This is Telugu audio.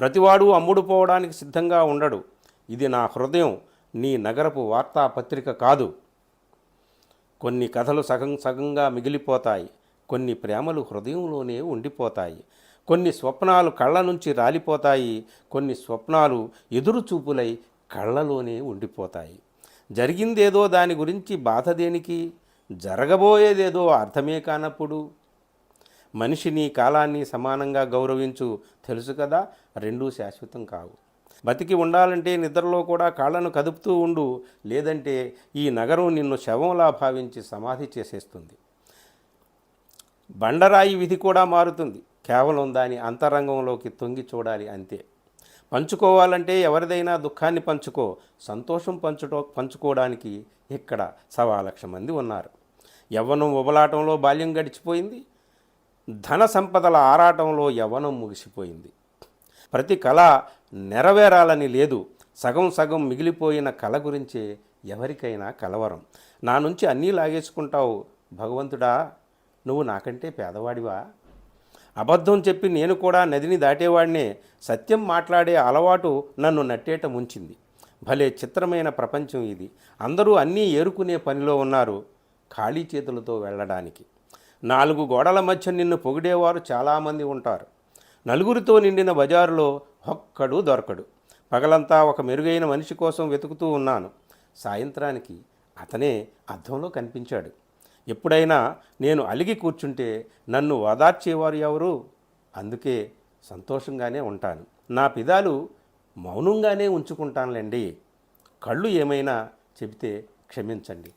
ప్రతివాడు అమ్ముడు పోవడానికి సిద్ధంగా ఉండడు. ఇది నా హృదయం నీ నగరపు వార్తాపత్రిక కాదు. కొన్ని కథలు సగం సగంగా మిగిలిపోతాయి కొన్ని ప్రేమలు హృదయంలోనే ఉండిపోతాయి. కొన్ని స్వప్నాలు కళ్ళ నుంచి రాలిపోతాయి కొన్ని స్వప్నాలు ఎదురు చూపులై కళ్ళలోనే ఉండిపోతాయి. జరిగిందేదో దాని గురించి బాధ దేనికి? జరగబోయేదేదో అర్థమే కానప్పుడు మనిషిని కాలాన్ని సమానంగా గౌరవించు తెలుసు కదా? రెండూ శాశ్వతం కావు. బతికి ఉండాలంటే నిద్రలో కూడా కాళ్ళను కదుపుతూ ఉండు లేదంటే ఈ నగరం నిన్ను శవంలా భావించి సమాధి చేసేస్తుంది. బండరాయి విధి కూడా మారుతుంది. కేవలం దాని అంతరంగంలోకి తొంగి చూడాలి అంతే. పంచుకోవాలంటే ఎవరిదైనా దుఃఖాన్ని పంచుకో సంతోషం పంచుటో పంచుకోవడానికి ఇక్కడ సవా లక్ష మంది ఉన్నారు. యవ్వనం ఉబలాటంలో బాల్యం గడిచిపోయింది. ధన సంపదల ఆరాటంలో యవనం ముగిసిపోయింది. ప్రతి కళ నెరవేరాలని లేదు. సగం సగం మిగిలిపోయిన కళ గురించే ఎవరికైనా కలవరం. నా నుంచి అన్నీ లాగేసుకుంటావు. భగవంతుడా నువ్వు నాకంటే పేదవాడివా? అబద్ధం చెప్పి నేను కూడా నదిని దాటేవాడినే. సత్యం మాట్లాడే అలవాటు నన్ను నట్టేట ముంచింది. భలే చిత్రమైన ప్రపంచం ఇది. అందరూ అన్నీ ఏరుకునే పనిలో ఉన్నారు. ఖాళీ చేతులతో వెళ్ళడానికి. నాలుగు గోడల మధ్య నిన్ను పొగిడేవారు చాలామంది ఉంటారు. నలుగురితో నిండిన బజారులో ఒక్కడు దొరకడు. పగలంతా ఒక మెరుగైన మనిషి కోసం వెతుకుతూ ఉన్నాను. సాయంత్రానికి అతనే అద్దంలో కనిపించాడు. ఎప్పుడైనా నేను అలిగి కూర్చుంటే నన్ను ఓదార్చేవారు ఎవరు? అందుకే సంతోషంగానే ఉంటాను. నా పిదాలు మౌనంగానే ఉంచుకుంటానులేండి. కళ్ళు ఏమైనా చెబితే క్షమించండి.